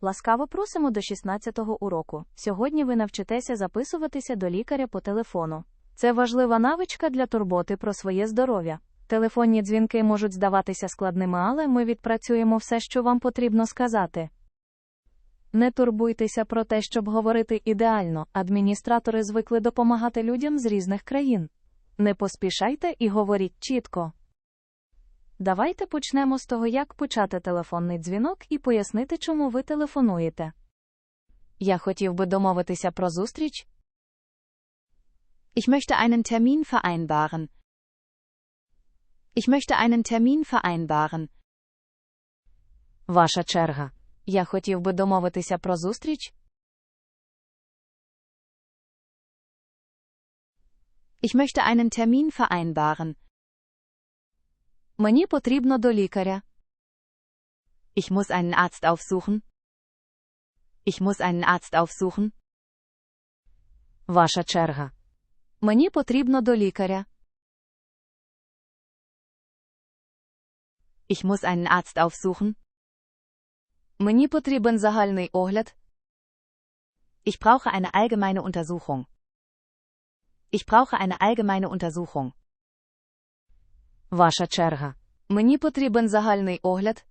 Ласкаво просимо до 16-го уроку. Сьогодні ви навчитеся записуватися до лікаря по телефону. Це важлива навичка для турботи про своє здоров'я. Телефонні дзвінки можуть здаватися складними, але ми відпрацюємо все, що вам потрібно сказати. Не турбуйтеся про те, щоб говорити ідеально. Адміністратори звикли допомагати людям з різних країн. Не поспішайте і говоріть чітко. Давайте почнемо з того, як почати телефонний дзвінок і пояснити, чому ви телефонуєте. Я хотів би домовитися про зустріч. Ich möchte einen Termin vereinbaren. Ich möchte einen Termin vereinbaren. Ваша черга. Я хотів би домовитися про зустріч. Ich möchte einen Termin vereinbaren. Мені потрібно до лікаря. Ich muss einen Arzt aufsuchen. Ich muss einen Arzt aufsuchen. Ваша черга. Мені потрібно до лікаря. Ich muss einen Arzt aufsuchen. Мені потрібен загальний огляд. Ich brauche eine allgemeine Untersuchung. Ich brauche eine allgemeine Untersuchung. Ваша черга. Мені потрібен загальний огляд.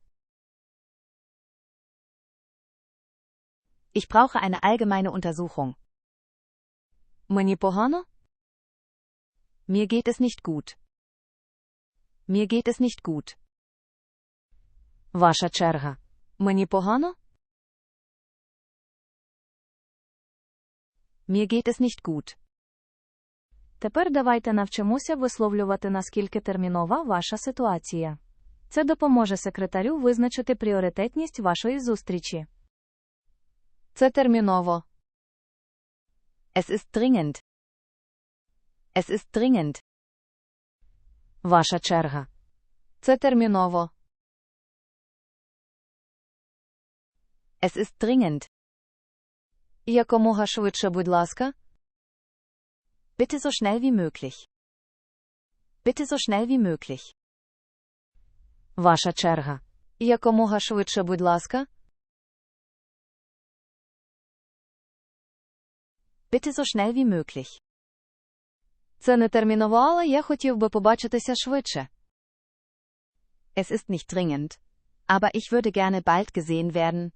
Ich brauche eine allgemeine Untersuchung. Мені погано? Mir geht es nicht gut. Mir geht es nicht gut. Ваша черга. Мені погано? Mir geht es nicht gut. Тепер давайте навчимося висловлювати, наскільки термінова ваша ситуація. Це допоможе секретарю визначити пріоритетність вашої зустрічі. Це терміново. Es ist dringend. Es ist dringend. Ваша черга. Це терміново. Es ist dringend. Якомога швидше, будь ласка. Bitte so schnell wie möglich. Bitte so schnell wie möglich. Ваша черга. Якомога швидше, будь ласка. Bitte so schnell wie möglich. Це не терміново, але я хотів би побачитися швидше. Es ist nicht dringend. Aber ich würde gerne bald gesehen werden.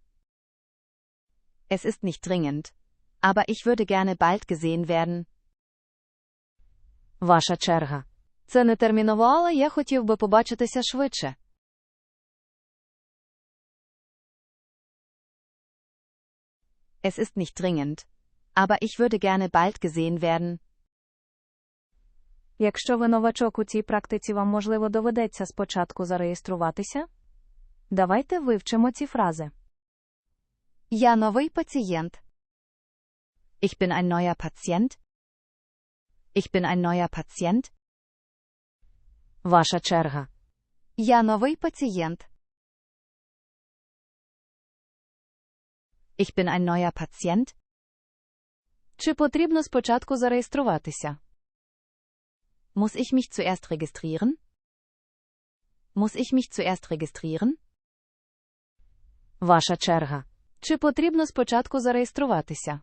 Es ist nicht dringend. Aber ich würde gerne bald gesehen werden. Ваша черга. Це не терміново, але я хотів би побачитися швидше. Es ist nicht dringend. Aber ich würde gerne bald gesehen werden. Якщо ви новачок у цій практиці, вам можливо доведеться спочатку зареєструватися. Давайте вивчимо ці фрази. Я новий пацієнт. Ich bin ein neuer Patient. Ich bin ein neuer Patient. Ваша черга. Я новий пацієнт. Ich bin ein neuer Patient. Чи потрібно спочатку зареєструватися? Muss ich mich zuerst registrieren? Muss ich mich zuerst registrieren? Ваша черга. Чи потрібно спочатку зареєструватися?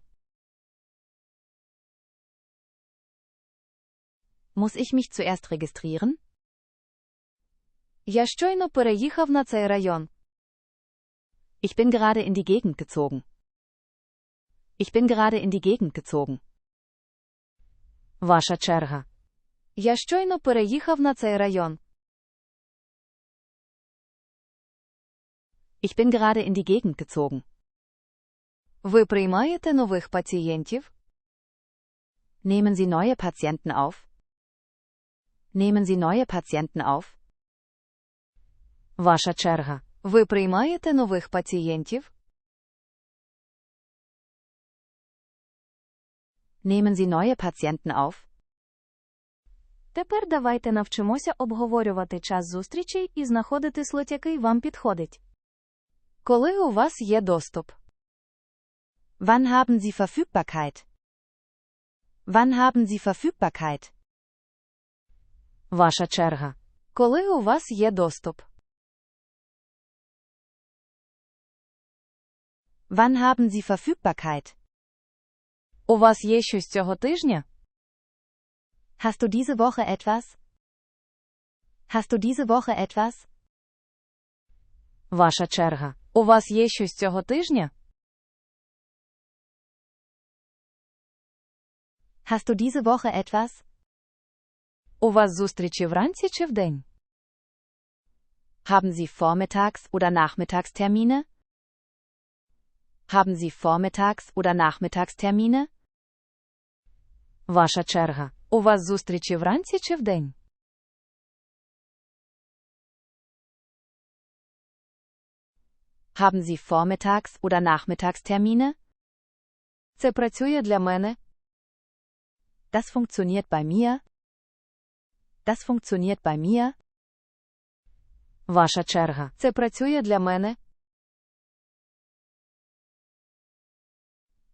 Muss ich mich zuerst registrieren? Я щойно переїхав на цей район. Ich bin gerade in die Gegend gezogen. Ich bin gerade in die Gegend gezogen. Ваша черга. Я щойно переїхав на цей район. Ich bin gerade in die Gegend gezogen. Ви приймаєте нових пацієнтів? Nehmen Sie neue Patienten auf? Nehmen Sie neue Patienten auf? Ваша черга. Ви приймаєте нових пацієнтів? Nehmen Sie neue Patienten auf? Тепер давайте навчимося обговорювати час зустрічей і знаходити слот, який вам підходить. Коли у вас є доступ? Wann haben Sie Verfügbarkeit? Wann haben Sie Verfügbarkeit? Ваша черга. Коли у вас є доступ? Wann haben Sie Verfügbarkeit? У вас є щось цього тижня? Hast du diese Woche etwas? Hast du diese Woche etwas? Ваша черга. У вас є щось цього тижня? Hast du diese Woche etwas? У вас зустрічі вранці чи вдень? Haben Sie Vormittags- oder Nachmittagstermine? Haben Sie Vormittags- oder Nachmittagstermine? Ваша черга. У вас зустрічі вранці чи вдень? Haben Sie Vormittags- oder Nachmittagstermine? Це працює для мене. Das funktioniert bei mir. Das funktioniert bei mir. Ваша черга. Це працює для мене.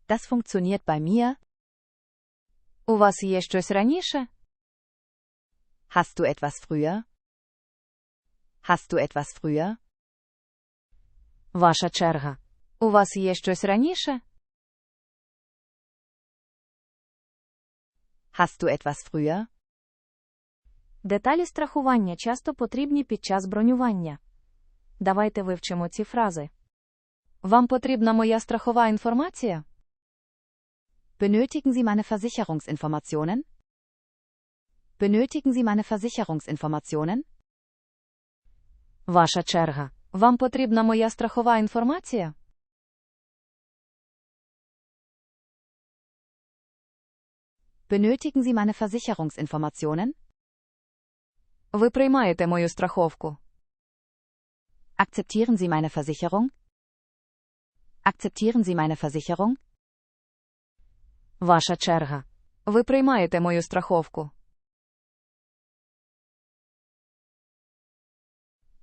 Das funktioniert bei mir. У вас є щось раніше? Hast du etwas früher? Hast du etwas früher? Ваша черга. У вас є щось раніше? Hast du etwas früher? Деталі страхування часто потрібні під час бронювання. Давайте вивчимо ці фрази. Вам потрібна моя страхова інформація? Benötigen Sie meine Versicherungsinformationen? Benötigen Sie meine Versicherungsinformationen? Ваша черга. Вам потрібна моя страхова інформація? Benötigen Sie meine Versicherungsinformationen? Ви приймаєте мою страховку. Akzeptieren Sie meine Versicherung? Akzeptieren Sie meine Versicherung? Ваша черга. Ви приймаєте мою страховку.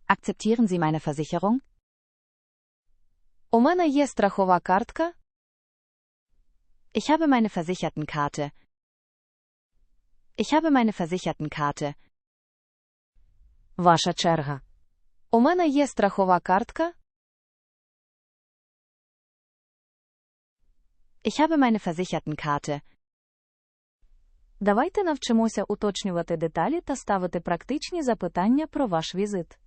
Akzeptieren Sie meine Versicherung? У мене є страхова картка. Ich habe meine Versichertenkarte. Ich habe meine Versichertenkarte. Ваша черга. У мене є страхова картка. Ich habe meine Versichertenkarte. Давайте навчимося уточнювати деталі та ставити практичні запитання про ваш візит.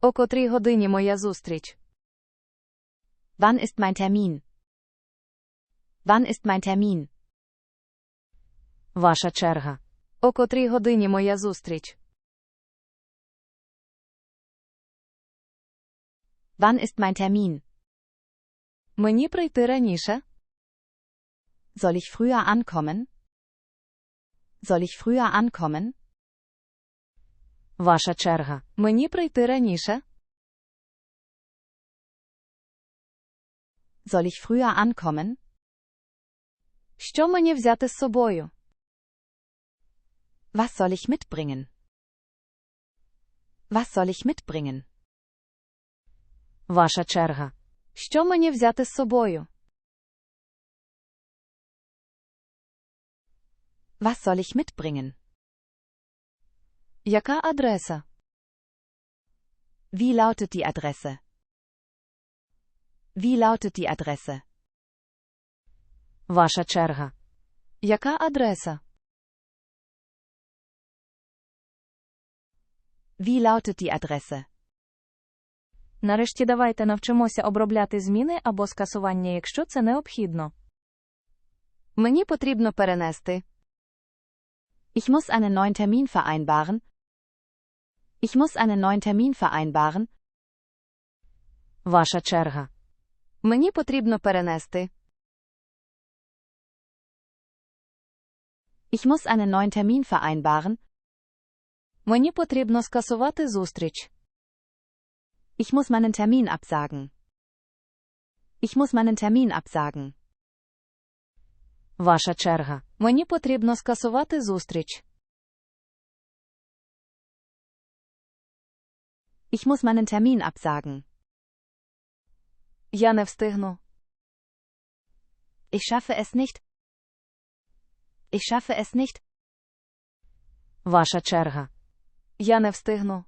О котрій годині моя зустріч? Wann ist mein Termin? Wann ist mein Termin? Ваша черга. О котрій годині моя зустріч? Wann ist mein Termin? Мені прийти раніше? Soll ich früher ankommen? Soll ich früher ankommen? Ваша черга. Мені прийти раніше? Soll ich früher ankommen? Що мені взяти з собою? Was soll ich mitbringen? Was soll ich mitbringen? Ваша черга. Що мені взяти з собою? Was soll ich mitbringen? Яка адреса? Wie lautet die Adresse? Wie lautet die Adresse? Ваша черга. Яка адреса? Wie lautet die Adresse? Нарешті давайте навчимося обробляти зміни або скасування, якщо це необхідно. Мені потрібно перенести. Ich muss einen neuen Termin vereinbaren. Ich muss einen neuen Termin vereinbaren. Ваша черга. Мені потрібно перенести. Ich muss einen neuen Termin vereinbaren. Мені потрібно скасувати зустріч. Ich muss meinen Termin absagen. Ich muss meinen Termin absagen. Ваша черга. Мені потрібно скасувати зустріч. Ich muss meinen Termin absagen. Я не встигну. Ich schaffe es nicht. Ich schaffe es nicht. Ваша черга. Я не встигну.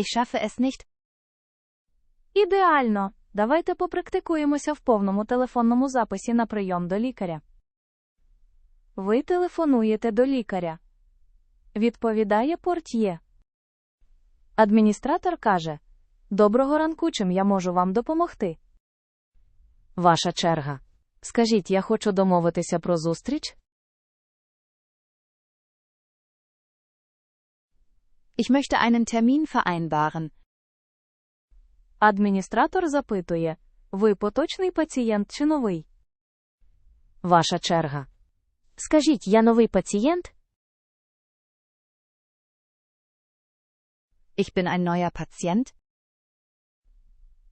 Ich schaffe es nicht. Ідеально! Давайте попрактикуємося в повному телефонному записі на прийом до лікаря. Ви телефонуєте до лікаря. Відповідає портьє. Адміністратор каже: Доброго ранку, чим я можу вам допомогти. Ваша черга. Скажіть, я хочу домовитися про зустріч? Ich möchte einen Termin vereinbaren. Адміністратор запитує: Ви поточний пацієнт чи новий? Ваша черга. Скажіть, я новий пацієнт? Ich bin ein neuer Patient.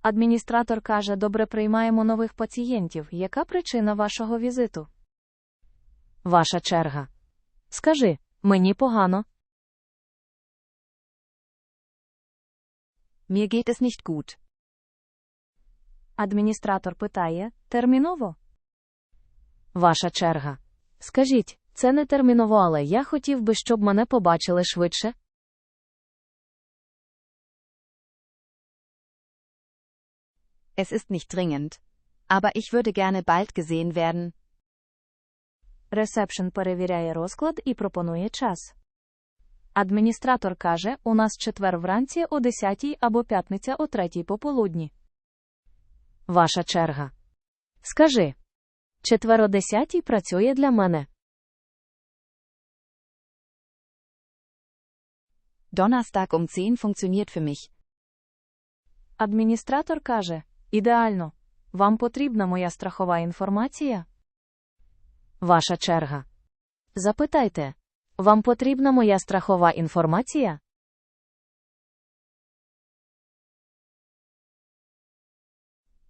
Адміністратор каже: Добре приймаємо нових пацієнтів. Яка причина вашого візиту? Ваша черга. Скажи, мені погано. Mir geht es nicht gut. Адміністратор питає: Терміново? Ваша черга. Скажіть, це не терміново, але я хотів би, щоб мене побачили швидше. Es ist nicht dringend. Aber ich würde gerne bald gesehen werden. Ресепшн перевіряє розклад і пропонує час. Адміністратор каже: у нас четвер вранці о 10 або п'ятниця о 3 пополудні. Ваша черга. Скажи. Четвер о 10 працює для мене. Donnerstag um 10 funktioniert für mich. Адміністратор каже: Ідеально. Вам потрібна моя страхова інформація? Ваша черга. Запитайте. Вам потрібна моя страхова інформація?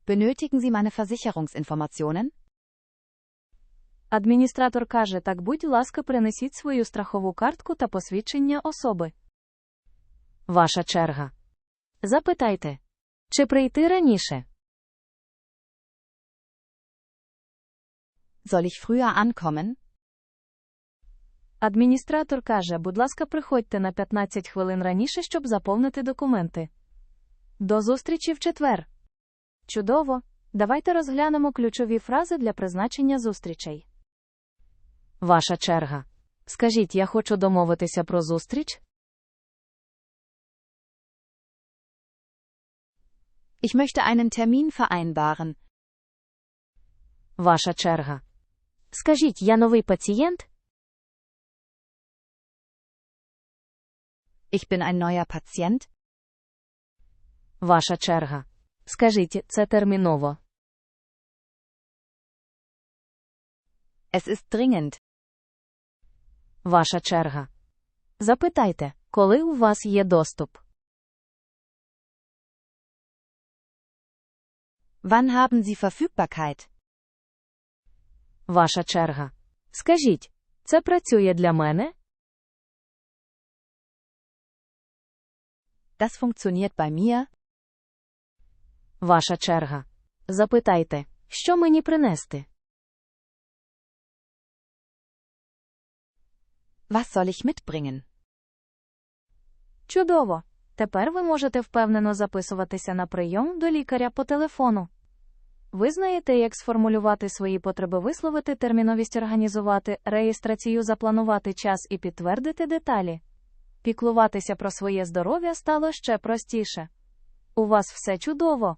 Benötigen Sie meine Versicherungsinformationen? Адміністратор каже: Так, будь ласка, принесіть свою страхову картку та посвідчення особи. Ваша черга. Запитайте. Чи прийти раніше? Soll ich früher ankommen? Адміністратор каже: Будь ласка, приходьте на 15 хвилин раніше, щоб заповнити документи. До зустрічі в четвер. Чудово! Давайте розглянемо ключові фрази для призначення зустрічей. Ваша черга. Скажіть, я хочу домовитися про зустріч? Ich möchte einen Termin vereinbaren. Ваша черга. Скажіть, я новий пацієнт? Ich bin ein neuer Patient. Ваша черга. Скажіть, це терміново. Es ist dringend. Ваша черга. Запитайте, коли у вас є доступ. Wann haben Sie Verfügbarkeit? Ваша черга. Скажіть, це працює для мене? Das funktioniert bei mir. Ваша черга. Запитайте, що мені принести? Was soll ich mitbringen? Чудово! Тепер ви можете впевнено записуватися на прийом до лікаря по телефону. Ви знаєте, як сформулювати свої потреби, висловити терміновість, організувати реєстрацію, запланувати час і підтвердити деталі. Піклуватися про своє здоров'я стало ще простіше. У вас все чудово.